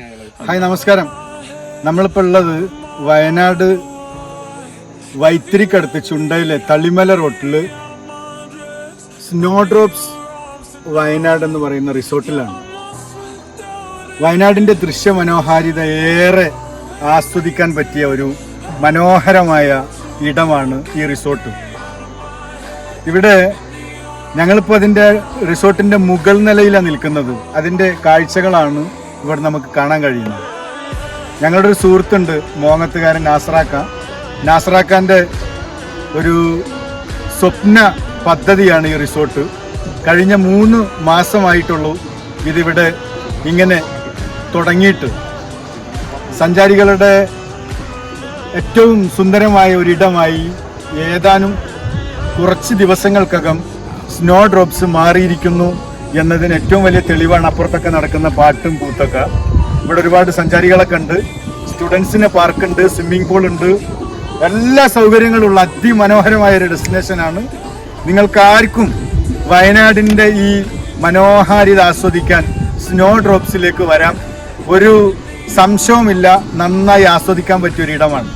Hi നമസ്കാരം. നമ്മളിപ്പോൾ ഉള്ളത് വയനാട് വൈത്തിരിക്കടുത്ത് ചുണ്ടയിലെ തളിമല റോട്ടിൽ സ്നോ ഡ്രോപ്സ് വയനാട് എന്ന് പറയുന്ന റിസോർട്ടിലാണ്. വയനാടിന്റെ ദൃശ്യമനോഹാരിത ഏറെ ആസ്വദിക്കാൻ പറ്റിയ ഒരു മനോഹരമായ ഇടമാണ് ഈ റിസോർട്ട്. ഇവിടെ ഞങ്ങളിപ്പോൾ അതിന്റെ റിസോർട്ടിന്റെ മുകൾ നിലയിലാണ് നിൽക്കുന്നത്. അതിന്റെ കാഴ്ചകളാണ് ഇവിടെ നമുക്ക് കാണാൻ കഴിയുന്നത് ഞങ്ങളുടെ ഒരു സുഹൃത്തുണ്ട് മോങ്ങത്തുകാരൻ നാസറാക്ക. നാസറാക്കാന്റെ ഒരു സ്വപ്ന പദ്ധതിയാണ് ഈ റിസോർട്ട്. കഴിഞ്ഞ മൂന്ന് മാസമായിട്ടുള്ളൂ ഇതിവിടെ ഇങ്ങനെ തുടങ്ങിയിട്ട്. സഞ്ചാരികളുടെ ഏറ്റവും സുന്ദരമായ ഒരിടമായി ഏതാനും കുറച്ച് ദിവസങ്ങൾക്കകം സ്നോ ഡ്രോപ്സ് മാറിയിരിക്കുന്നു. എന്നതിന് ഏറ്റവും വലിയ തെളിവാണ് അപ്പുറത്തൊക്കെ നടക്കുന്ന പാട്ടും കൂത്തൊക്കെ ഇവിടെ ഒരുപാട് സഞ്ചാരികളൊക്കെ ഉണ്ട്. സ്റ്റുഡൻസിന് പാർക്കുണ്ട് സ്വിമ്മിംഗ് പൂൾ ഉണ്ട് എല്ലാ സൗകര്യങ്ങളുള്ള അതിമനോഹരമായ ഒരു ഡെസ്റ്റിനേഷനാണ്. നിങ്ങൾക്ക് ആർക്കും വയനാടിന്റെ ഈ മനോഹാരിത ആസ്വദിക്കാൻ സ്നോ ഡ്രോപ്സിലേക്ക് വരാം. ഒരു സംശയവുമില്ല നന്നായി ആസ്വദിക്കാൻ പറ്റിയൊരിടമാണ്.